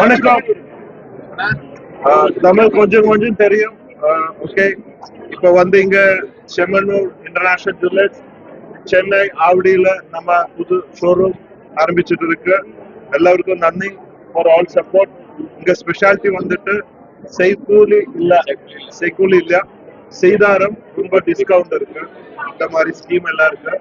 வணக்கம். தமிழ் கொஞ்சம் கொஞ்சம் தெரியும். ஓகே இப்போ வந்து இங்க செம்மனூர் இன்டர்நேஷனல் ஜுவல்லர்ஸ் சென்னை ஆவடியில நம்ம புது ஷோரூம் ஆரம்பிச்சுட்டு இருக்கு. எல்லாருக்கும் நன்றி ஃபார் ஆல் சப்போர்ட் இங்க ஸ்பெஷாலிட்டி வந்துட்டு செய்கூலி இல்ல செய்கூலி இல்ல செய்தாரம் ரொம்ப டிஸ்கவுண்ட் இருக்கு. இந்த மாதிரி ஸ்கீம் எல்லாம் இருக்கு.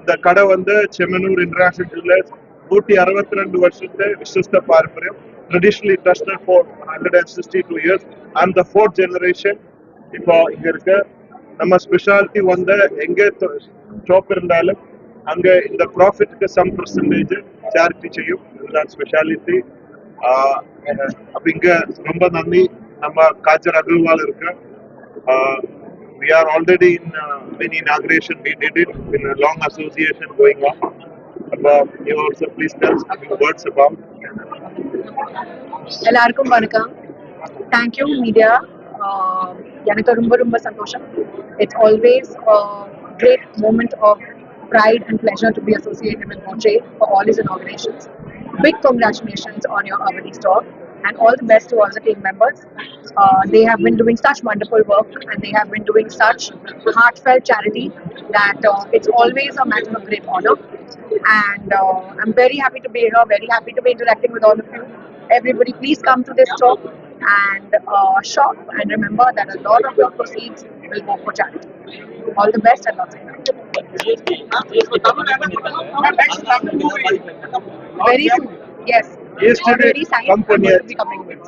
இந்த கடை வந்து செம்மனூர் இன்டர்நேஷனல் ஜுவல்லர்ஸ் நூற்றி அறுபத்தி ரெண்டு வருஷத்து விசிஷ்ட பாரம்பரியம். Traditionally trusted for hundred and sixty two years and the fourth generation இப்போ இங்க இருக்கு நம்ம ஸ்பெஷாலிட்டி வந்து எங்கே ஷாப் இருந்தாலும் அங்கே இந்த ப்ராஃபிட்க்கு சம் பர்சன்டேஜ் சேரிட்டி செய்யும் இதுதான் ஸ்பெஷாலிட்டி அப்போ இங்கே ரொம்ப நன்றி நம்ம காஜர் அகர்வால் இருக்கு Uh, we are already in uh, many inauguration. We did it in a long association going on. About you also please tell some words about. எல்லாருக்கும் வணக்கம் தேங்க்யூ மீடியா எனக்கு ரொம்ப ரொம்ப சந்தோஷம் it's always great moment of pride and pleasure to be associated with Moche for all his inaugurations. Big congratulations on your Avadi store and all the best to all the team members. Uh, they have been doing such wonderful work and they have been doing such heartfelt charity that uh, it's always a matter of great honor. And uh, I'm very happy to be here, very happy to be interacting with all of you. Everybody, please come to this store and uh, shop. And remember that a lot of your proceeds will go for charity. All the best and lots of love. Very soon, yes. Yesterday, Already signed. company- I'm going to be coming with.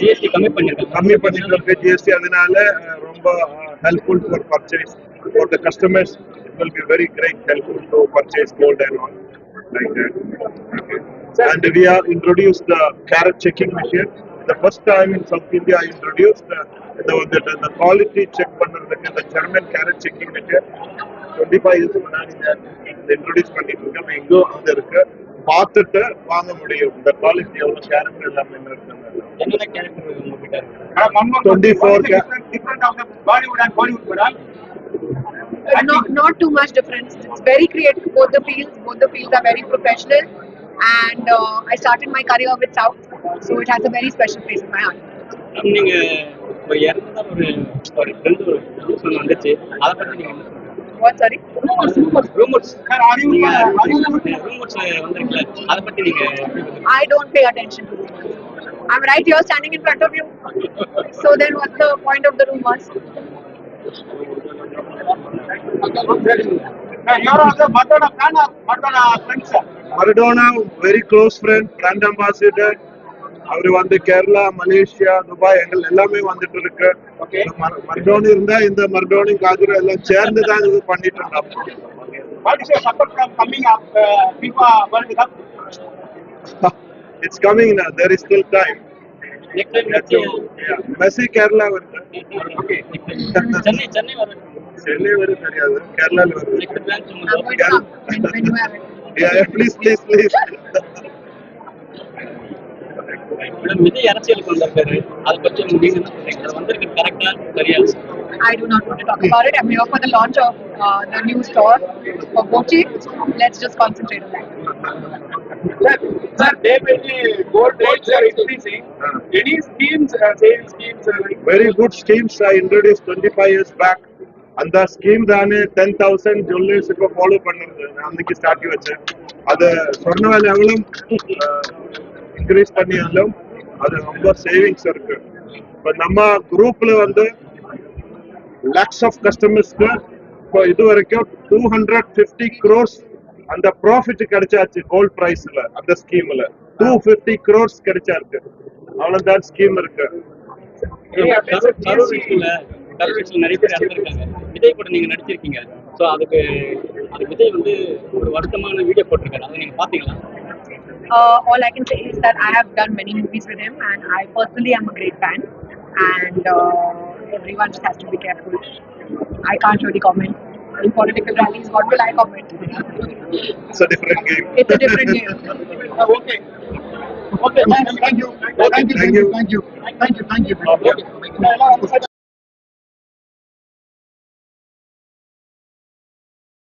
GST கம்மி பண்ணிருக்காங்க கம்மி பண்ணிட்டு GST அதனால uh, ரொம்ப helpful for purchase for the customers it will be very great helpful to purchase gold and all like that and we have introduced the carrot checking machine the first time in south india i introduced the the, the, the, the quality check பண்றதுக்கு the german carrot checking machine 25 years முன்னாடி introduce பண்ணிட்டு இருக்கோம் எங்கோ அங்க இருக்கு பார்த்துட்டு வாங்க முடியும் இந்த குவாலிட்டி எவ்வளவு கேரட் எல்லாமே இருக்கு என்னென்ன கேரக்டர் உங்ககிட்ட இருக்கு 24 ca- Bollywood and Bollywood madam. Uh, not not too much difference. It's very creative. Both the fields, both the fields are very professional. And uh, I started my career with South, so it has a very special place in my heart. Ma'am நீங்க ஒரு இறந்த ஒரு ஒரு friend ஒரு news ஒன்று வந்துச்சு அதை பத்தி நீங்க என்ன What? Sorry. Rumours Sir, are you, நீங்க uh, are you ரூமர்ஸ் வந்திருக்கல அதை பத்தி நீங்க எப்படி வந்து- I don't pay attention to rumors. I'm right here standing in front of you. So then, what's the point of the rumors? Sir, you're also Madonna fan of Madonna friends, sir. Maradona very close friend brand ambassador அவர் வந்து Kerala Malaysia Dubai எங்கள் எல்லாமே வந்துட்டு இருக்கு. Okay. மரடோனி இருந்தா இந்த மரடோனி காஜுரம் எல்லாம் சேர்ந்து தான் இது பண்ணிட்டு Cup? It's coming there is still time Messi Kerala வருது. சென்னை சென்னை வர சென்னை வருது. தெரியாது. கேரளால வருது. நெக்ஸ்ட் பிளான் I'm சொல்லுங்க going to come when, when you have it. Please please please madam Vijay அரசியலுக்கு வந்திருக்காரு அதை பத்தி நீங்க என்ன சொல்றீங்க அது வந்திருக்கு கரெக்டா சரியா I do not want to talk about it. I'm here for the launch of uh, the new store for Mochi. Let's just concentrate on that. Sir, sir, day by day gold rates are increasing. Any schemes, uh, sales schemes, uh, like very good schemes I introduce twenty five years back அந்த scheme தானே ten thousand jewellers இப்போ follow பண்ணுறது அன்னைக்கு start வச்சேன் அது சொன்ன வேலை எவ்வளோ இன்க்ரீஸ் பண்ணியாலும் அது ரொம்ப சேவிங்ஸ் இருக்கு. இப்போ நம்ம குரூப்ல வந்து லேக்ஸ் ஆஃப் கஸ்டமர்ஸ்க்கு இப்போ இது வரைக்கும் டூ ஹண்ட்ரட் ஃபிஃப்டி க்ரோர்ஸ் அந்த ப்ராஃபிட் கிடைச்சாச்சு கோல்ட் ப்ரைஸ்ல அந்த ஸ்கீம்ல டூ ஃபிஃப்டி க்ரோர்ஸ் கிடைச்சாருக்கு அவ்வளவுதான் ஸ்கீம் இருக்கு. நிறைய பேர் விஜய் கூட நீங்க நடிச்சிருக்கீங்க ஸோ அதுக்கு அது விஜய் வந்து ஒரு வருத்தமான வீடியோ போட்டிருக்காரு அதை நீங்க பாத்தீங்களா Uh, all I can say is that I have done many movies with him, and I personally am a great fan. And uh, everyone just has to be careful. I can't really comment. In political rallies, what will I comment? It's a different game. It's a different game. uh, okay. Okay, thank you, thank you, thank you, thank you, thank you, thank you, thank you. Okay. Okay.